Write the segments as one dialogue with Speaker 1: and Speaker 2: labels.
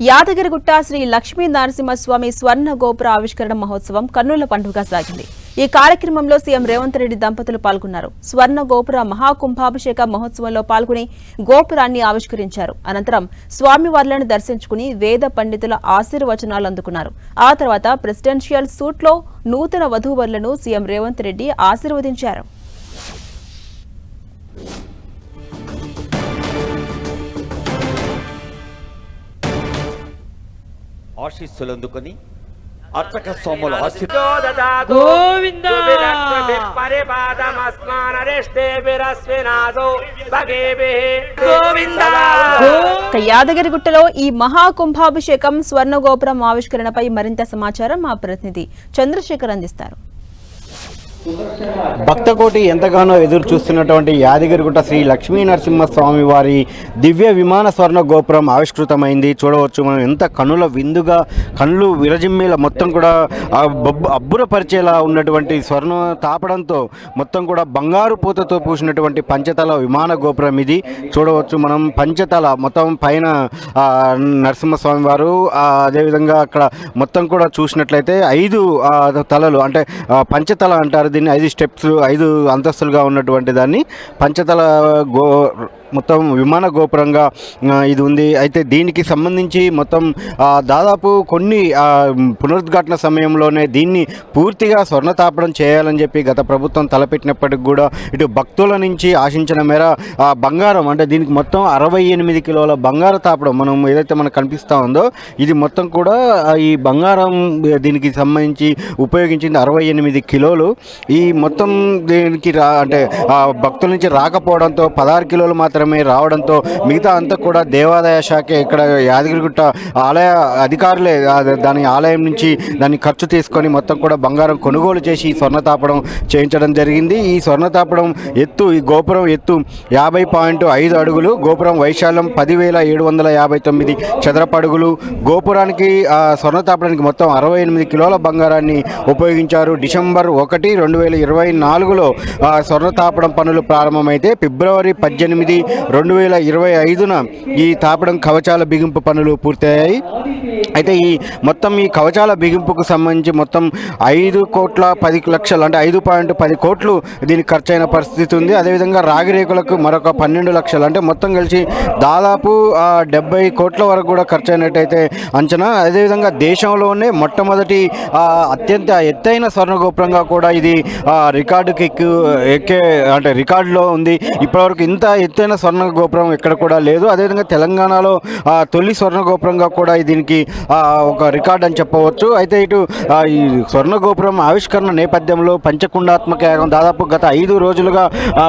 Speaker 1: యాదగిరిగుట్ట శ్రీ లక్ష్మీ నరసింహస్వామి స్వర్ణ గోపుర ఆవిష్కరణ మహోత్సవం కన్నుల పండుగ సాగింది. ఈ కార్యక్రమంలో సీఎం రేవంత్ రెడ్డి దంపతులు పాల్గొన్నారు. స్వర్ణ గోపుర మహాకుంభాభిషేక మహోత్సవంలో పాల్గొని గోపురాన్ని ఆవిష్కరించారు. అనంతరం స్వామివార్లను దర్శించుకుని వేద పండితుల ఆశీర్వచనాలు అందుకున్నారు. ఆ తర్వాత ప్రెసిడెన్షియల్ సూట్లో నూతన వధూవరులను సీఎం రేవంత్ రెడ్డి ఆశీర్వదించారు.
Speaker 2: ఆశీస్సులు అందుకొని అర్చక స్వాముల ఆశీర్
Speaker 3: గోవింద!
Speaker 4: గోవింద!
Speaker 1: ఇక యాదగిరిగుట్టలో ఈ మహాకుంభాభిషేకం స్వర్ణ గోపురం ఆవిష్కరణపై మరింత సమాచారం మా ప్రతినిధి చంద్రశేఖర్ అందిస్తారు.
Speaker 5: భక్తకోటి ఎంతగానో ఎదురు చూస్తున్నటువంటి యాదగిరిగుట్ట శ్రీ లక్ష్మీ నరసింహస్వామి వారి దివ్య విమాన స్వర్ణ గోపురం ఆవిష్కృతమైంది. చూడవచ్చు మనం ఎంత కనుల విందుగా కళ్ళు విరజిమ్మేలా మొత్తం కూడా అబ్బురపరిచేలా ఉన్నటువంటి స్వర్ణ తాపడంతో మొత్తం కూడా బంగారు పూతతో పూసినటువంటి పంచతల విమాన గోపురం ఇది. చూడవచ్చు మనం పంచతల మొత్తం పైన నరసింహస్వామి వారు అదేవిధంగా అక్కడ మొత్తం కూడా చూసినట్లయితే ఐదు తలలు అంటే పంచతల అంటారు. దీన్ని ఐదు స్టెప్స్ ఐదు అంతస్తులుగా ఉన్నటువంటి దాన్ని పంచతల గో మొత్తం విమాన గోపురంగా ఇది ఉంది. అయితే దీనికి సంబంధించి మొత్తం దాదాపు కొన్ని పునరుద్ఘాటన సమయంలోనే దీన్ని పూర్తిగా స్వర్ణతాపడం చేయాలని చెప్పి గత ప్రభుత్వం తలపెట్టినప్పటికి కూడా ఇటు భక్తుల నుంచి ఆశించిన మేర బంగారం అంటే దీనికి మొత్తం అరవై ఎనిమిది కిలోల బంగారు తాపడం మనం ఏదైతే మనకు కనిపిస్తూ ఉందో ఇది మొత్తం కూడా ఈ బంగారం దీనికి సంబంధించి ఉపయోగించింది అరవై ఎనిమిది కిలోలు. ఈ మొత్తం దీనికి రా అంటే భక్తుల నుంచి రాకపోవడంతో పదహారు కిలోలు మాత్రమే రావడంతో మిగతా అంతా కూడా దేవాదాయ శాఖ ఇక్కడ యాదగిరిగుట్ట ఆలయ అధికారులే దాని ఆలయం నుంచి దాన్ని ఖర్చు తీసుకొని మొత్తం కూడా బంగారం కొనుగోలు చేసి ఈ స్వర్ణ తాపడం చేయించడం జరిగింది. ఈ స్వర్ణ తాపడం ఎత్తు ఈ గోపురం ఎత్తు యాభై పాయింట్ ఐదు అడుగులు గోపురం వైశాల్యం పదివేల ఏడు వందల యాభై తొమ్మిది చదరపు అడుగులు. గోపురానికి ఆ స్వర్ణ తాపడానికి మొత్తం అరవై ఎనిమిది కిలోల బంగారాన్ని ఉపయోగించారు. డిసెంబర్ ఒకటి రెండు వేల ఇరవై నాలుగులో ఆ స్వర్ణ తాపడం పనులు ప్రారంభమైతే ఫిబ్రవరి పద్దెనిమిది రెండు వేల ఇరవై ఐదున ఈ తాపడం కవచాల బిగింపు పనులు పూర్తయ్యాయి. అయితే ఈ మొత్తం ఈ కవచాల బిగింపుకు సంబంధించి మొత్తం ఐదు కోట్ల పది లక్షలు అంటే ఐదు పాయింట్ పది కోట్లు దీనికి ఖర్చయిన పరిస్థితి ఉంది. అదేవిధంగా రాగిరేకులకు మరొక పన్నెండు లక్షలు అంటే మొత్తం కలిసి దాదాపు డెబ్బై కోట్ల వరకు కూడా ఖర్చు అయినట్టయితే అంచనా. అదేవిధంగా దేశంలోనే మొట్టమొదటి అత్యంత ఎత్తైన స్వర్ణ గోపురంగా కూడా ఇది రికార్డుకి ఎక్కు ఎక్కే అంటే రికార్డులో ఉంది. ఇప్పటివరకు ఇంత ఎత్తైన స్వర్ణ గోపురం ఎక్కడ కూడా లేదు. అదేవిధంగా తెలంగాణలో తొలి స్వర్ణ గోపురంగా కూడా దీనికి ఒక రికార్డ్ అని చెప్పవచ్చు. అయితే ఇటు ఈ స్వర్ణగోపురం ఆవిష్కరణ నేపథ్యంలో పంచకుండాత్మక యాగం దాదాపు గత ఐదు రోజులుగా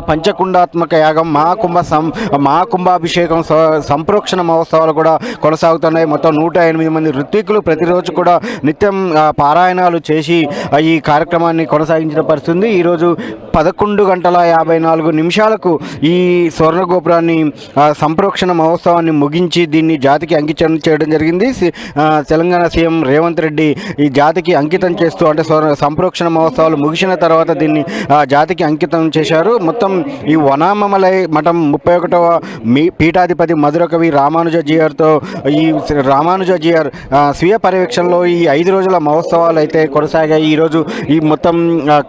Speaker 5: పంచకుండాత్మక యాగం మహాకుంభ సం మహాకుంభాభిషేకం సంప్రోక్షణ మహోత్సవాలు కూడా కొనసాగుతున్నాయి. మొత్తం నూట ఎనిమిది మంది ఋత్వికులు ప్రతిరోజు కూడా నిత్యం పారాయణాలు చేసి ఈ కార్యక్రమాన్ని కొనసాగించిన పరిస్థితుంది. ఈరోజు పదకొండు గంటల యాభై నాలుగు నిమిషాలకు ఈ స్వర్ణగోపురాన్ని సంప్రోక్షణ మహోత్సవాన్ని ముగించి దీన్ని జాతికి అంకితం చేయడం జరిగింది. తెలంగాణ సీఎం రేవంత్ రెడ్డి ఈ జాతికి అంకితం చేస్తూ అంటే స్వర్ణ సంప్రోక్షణ మహోత్సవాలు ముగిసిన తర్వాత దీన్ని జాతికి అంకితం చేశారు. మొత్తం ఈ వనామమలై మఠం ముప్పై ఒకటవ మీ పీఠాధిపతి మధుర కవి రామానుజాజియర్తో ఈ శ్రీ స్వీయ పర్యవేక్షణలో ఈ ఐదు రోజుల మహోత్సవాలు అయితే కొనసాగాయి. ఈరోజు ఈ మొత్తం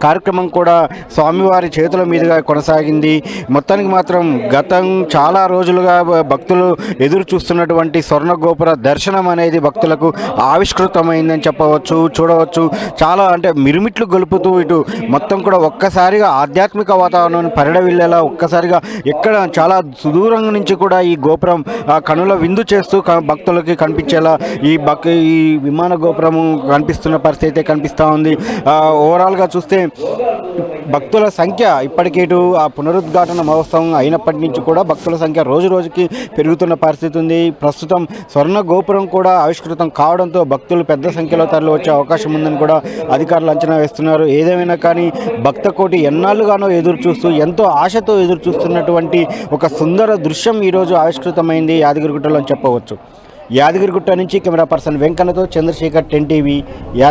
Speaker 5: కార్యక్రమం కూడా స్వామివారి చేతుల మీదుగా కొనసాగింది. మొత్తానికి మాత్రం గతం చాలా రోజులుగా భక్తులు ఎదురు చూస్తున్నటువంటి స్వర్ణ గోపుర దర్శనం అనేది భక్తులకు ఆవిష్కృతమైందని చెప్పవచ్చు చూడవచ్చు. చాలా అంటే మిరుమిట్లు గొలుపుతూ ఇటు మొత్తం కూడా ఒక్కసారిగా ఆధ్యాత్మిక వాతావరణాన్ని పరిడవిల్లేలా ఒక్కసారిగా ఎక్కడ చాలా సుదూరం నుంచి కూడా ఈ గోపురం ఆ, కనుల విందు చేస్తూ భక్తులకి కనిపించేలా ఈ బక్ ఈ విమాన గోపురము కనిపిస్తున్న పరిస్థితి అయితే కనిపిస్తూ ఉంది. ఓవరాల్గా చూస్తే భక్తుల సంఖ్య ఇప్పటికేటు ఆ పునరుద్ఘాటన మహోత్సవం అయినప్పటి నుంచి కూడా భక్తుల సంఖ్య రోజు రోజుకి పెరుగుతున్న పరిస్థితి ఉంది. ప్రస్తుతం స్వర్ణ గోపురం కూడా ఆవిష్కృతం కావడంతో భక్తులు పెద్ద సంఖ్యలో తరలి వచ్చే అవకాశం ఉందని కూడా అధికారులు అంచనా వేస్తున్నారు. ఏదేమైనా కానీ భక్త కోటి ఎన్నాళ్ళుగానో ఎదురు చూస్తూ ఎంతో ఆశతో ఎదురు చూస్తున్నటువంటి ఒక సుందర దృశ్యం ఈరోజు ఆవిష్కృతమైంది. యాదగిరిగుట్టలో అని చెప్పవచ్చు. యాదగిరిగుట్ట నుంచి కెమెరా పర్సన్ వెంకన్నతో చంద్రశేఖర్ టెన్ టీవీ